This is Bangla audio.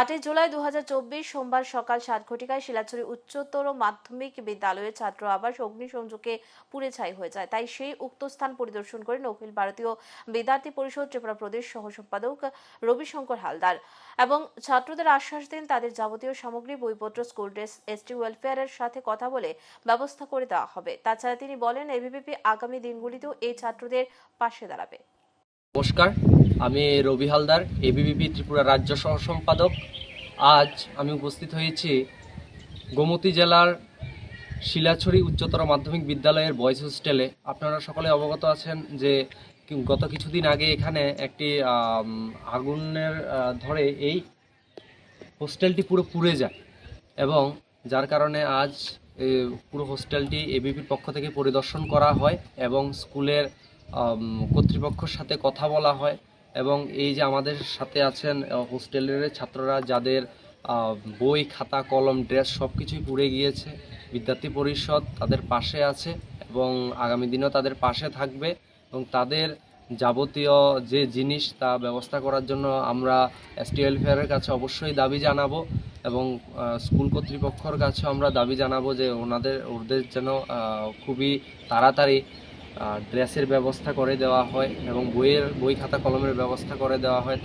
আটই জুলাই দু হাজার চব্বিশ সোমবার সকাল সাত ঘটিকায় শিলাছড়ি উচ্চতর মাধ্যমিক বিদ্যালয়ের ছাত্র আবাস অগ্নিসংযোগে পুড়ে ছাই হয়ে যায়। তাই সেই উক্ত স্থান পরিদর্শন করেন অখিল ভারতীয় বিদ্যার্থী পরিষদ, ত্রিপুরা প্রদেশ সহ সম্পাদক রবিশঙ্কর হালদার এবং ছাত্রদের আশ্বাস দেন তাদের যাবতীয় সামগ্রী, বইপত্র, স্কুল ড্রেস এসটি ওয়েলফেয়ারের সাথে কথা বলে ব্যবস্থা করে দেওয়া হবে। তাছাড়া তিনি বলেন এবিভিপি আগামী দিনগুলিতেও এই ছাত্রদের পাশে দাঁড়াবে। নমস্কার, আমি রবি হালদার এবিবিপি ত্রিপুরা রাজ্য সহ সম্পাদক। আজ আমি উপস্থিত হয়েছি গোমতী জেলার শিলাছড়ি উচ্চতর মাধ্যমিক বিদ্যালয়ের বয়েজ হোস্টেলে। আপনারা সকলে অবগত আছেন যে গত কিছুদিন আগে এখানে একটি আগুনের ধরে এই হোস্টেলটি পুরো পুড়ে যায় এবং যার কারণে আজ পুরো হোস্টেলটি এবিপির পক্ষ থেকে পরিদর্শন করা হয় এবং স্কুলের কর্তৃপক্ষের সাথে কথা বলা হয় এবং এই যে আমাদের সাথে আছেন হোস্টেলের ছাত্ররা যাদের বই, খাতা, কলম, ড্রেস সব কিছুই পুড়ে গিয়েছে। বিদ্যার্থী পরিষদ তাদের পাশে আছে এবং আগামী দিনেও তাদের পাশে থাকবে এবং তাদের যাবতীয় যে জিনিস তা ব্যবস্থা করার জন্য আমরা এসটি ওয়েলফেয়ারের কাছে অবশ্যই দাবি জানাব এবং স্কুল কর্তৃপক্ষর কাছে আমরা দাবি জানাব যে ওনাদের, ওদের যেন খুবই তাড়াতাড়ি ড্রেসের ব্যবস্থা করে দেওয়া হয় এবং বইয়ের বই খাতা কলমের ব্যবস্থা করে দেওয়া হয়।